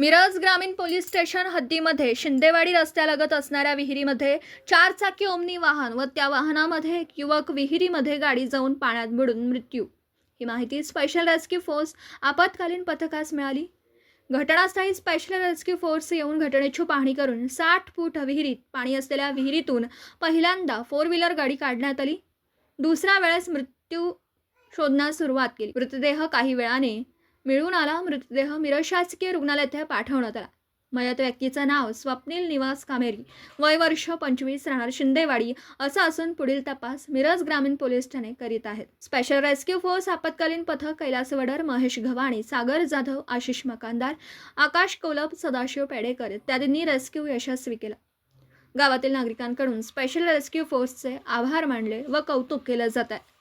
मिरज ग्रामीण police station हद्दीमध्ये Shindewadi रस्त्यालगत असणाऱ्या विहिरीमध्ये चार चाकी ओमनी वाहन व त्या वाहनामध्ये एक युवक विहिरीमध्ये गाडी जाऊन पाण्यात बुडून मृत्यू. ही माहिती स्पेशल रेस्क्यू फोर्स आपत्कालीन पथकास मिळाली. घटनास्थळी स्पेशल रेस्क्यू फोर्स येऊन घटनेची पाहणी करून साठ फूट विहिरीत पाणी असलेल्या विहिरीतून पहिल्यांदा फोर व्हीलर गाडी काढण्यात आली. दुसऱ्या वेळेस मृत्यू शोधण्यास सुरुवात केली. मृतदेह काही वेळाने मिळून आला मृतदेह मिरज शासकीय रुग्णालयात पाठवण्यात आला. मयत व्यक्तीचं नाव स्वप्नील निवास कामेरी. वय वर्ष पंचवीस राहणार शिंदेवाडी असं असून पुढील तपास मिरज ग्रामीण पोलीस ठाणे करीत आहेत. स्पेशल रेस्क्यू फोर्स आपत्कालीन पथक कैलास वडर महेश घवाणी सागर जाधव आशिष मकानदार आकाश कोलप सदाशिव पेडेकर इत्यादींनी रेस्क्यू यशस्वी केलं. गावातील नागरिकांकडून स्पेशल रेस्क्यू फोर्सचे आभार मानले व कौतुक केलं जात आहे.